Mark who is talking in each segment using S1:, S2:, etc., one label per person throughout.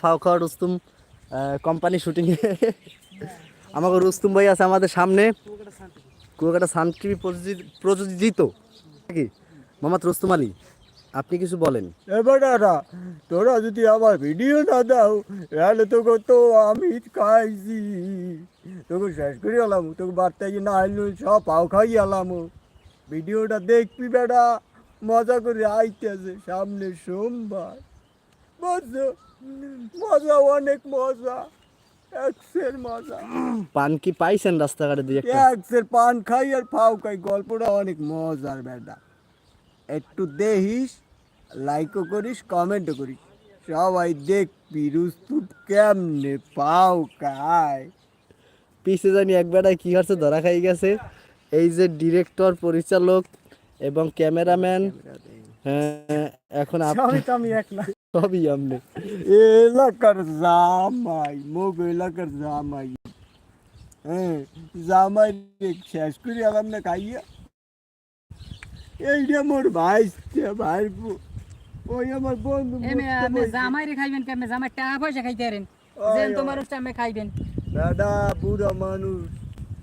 S1: ফাওকা Rustum company shooting আমাকে রুস্তুম ভাই আছে আমাদের সামনে। কুয়াকাটা সান টিভি প্রযোজিত। নাকি? মোহাম্মদ রুস্তুম আলী, আপনি কিছু বলেন।
S2: এবারা তোরা যদি আমার ভিডিও না দাও, তাহলে তোকে তো আমি খাইছি। তোকে শেষ করে এলাম, তোকে বার্তায় না আইলো সব পাও খাই এলাম। ভিডিওটা দেখবি বেটা, মজা করে আইতেছে সামনে সোমবার। বুঝছ মজা অনেক মজা। এক্সের মজা।
S1: পান কি পাইছেন রাস্তাঘাটে দিয়ে একটা?
S2: এক্সের পান খাই আর ফাও খাই গল্পটা অনেক মজার বেটা। একটু দেখিস লাইকও করিস কমেন্টও করিস। সবাই দেখবি রুস্তুপ কেমনে পাও খায়।
S1: পিছে জানি এক বেড়ায় কি হচ্ছে ধরা খাই গেছে। এই যে ডিরেক্টর পরিচালক এবং ক্যামেরাম্যান হ্যাঁ এখন আপনি
S2: তো আমি একলা
S1: সবই আপনি।
S2: এলাকার জামাই মোগ এলাকার জামাই। হ্যাঁ জামাই শেষ করে এলাম না খাইয়া। এইটা মোর ভাই ভাই ওই আমার বন্ধু বলছে।
S3: জামাই রে খাইবেন কেমনে? জামাই টাকা পয়সা খাইতে পারেন। যেন। তোমার টাইমে খাইবেন।
S2: দাদা বুড়া মানুষ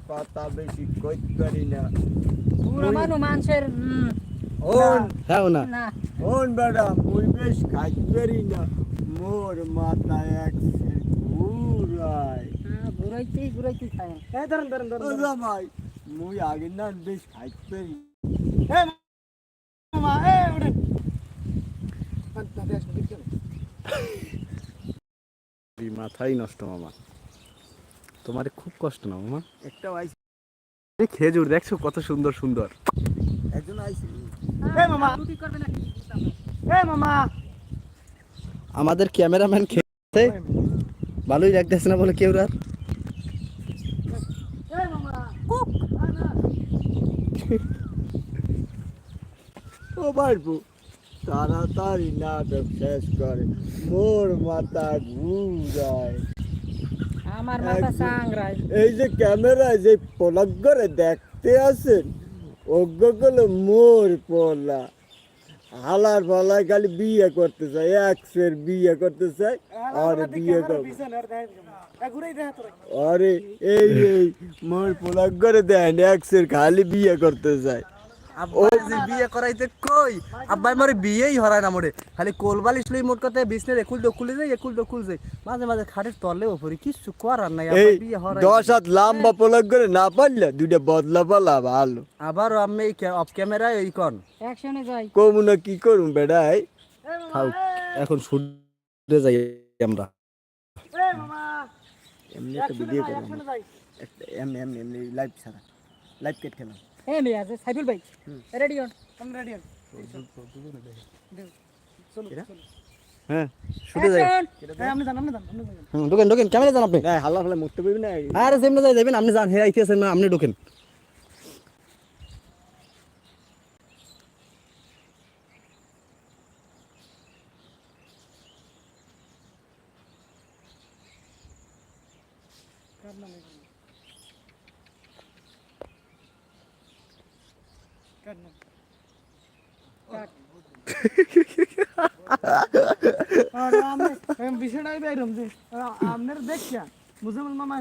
S2: কথা বেশি কইতে পারি না।
S3: পুরো মানুষ মানুষের
S1: হ্যাঁ না।
S2: মুই বেশ না। মোর মাথায় এক ঘুরায়
S3: হ্যাঁ, খায় ধরেন ধরেন
S2: মুই আগে না বেশ
S1: মাথাই নষ্ট মামা। তোমার খুব কষ্ট না মামা।
S2: একটা
S1: খেজুর দেখছ কত সুন্দর সুন্দর।
S2: একজন আইসি।
S3: এই মামা। রুটি করবে নাকি? এই মামা।
S1: আমাদের ক্যামেরাম্যান খেতে ভালোই লাগতেছে না বলে কেউ আর
S3: এই মামা। কুক। আ, না।
S2: ও পারব তাড়াতাড়ি নাটক শেষ করে। মোর মাথা ঘুরায়
S3: আমার মাথা।
S2: এই যে ক্যামেরায় যে পলক করে দেখতে আছেন ওগুলো মোর পলা। হালার পালায় খালি বিয়ে করতে চায় একশের বিয়ে করতে চায় আর বিয়ে আরে এই এই মোর পোলা করে দেন একশের খালি বিয়ে করতে চায়।
S1: আব্বাই যে বিয়ে করাইতে কই? আব্বাই মরে বিয়েই হরায় না মরে। খালি কোলবালিশ লই মোট কথা বিছনের একুল দকুলে যাই একুল দকুল যাই। মাঝে মাঝে খাটের তলে ওপরে কিছু করার নাই
S2: এই
S1: বিয়ে হরাই
S2: দশ হাত লম্বা পোলাক করে না পারলে দুইটা বদলা পালা ভালো।
S1: আবার আমি এই অফ ক্যামেরায় ওই কন।
S3: অ্যাকশনে যাই।
S2: কমু না কি করুম বেড়াই?
S1: এখন শুটে যাই আমরা।
S3: এই
S2: এমনি একটা ভিডিও করলাম এমনি এমনি এমনি লাইভ ছাড়া। লাইভ কেট খেলাম।
S3: এই মেয়ে আছে সাইফুল ভাই। রেডি হন আমি রেডি হন
S1: হ্যাঁ শুটে যাই।
S3: আপনি জান আপনি জান
S1: হুম ঢোকেন ঢোকেন ক্যামেরা যান আপনি।
S2: না হাল্লা ফাল্লা মুখতে পারবি না।
S1: আরে সেমনে যাই যাবেন আপনি যান হে আইতেছেন না আপনি ঢোকেন।
S3: canım. Bak. Abi Ahmet, ben bir şey dayı veririm. Ahmet bekle. Muzum olmama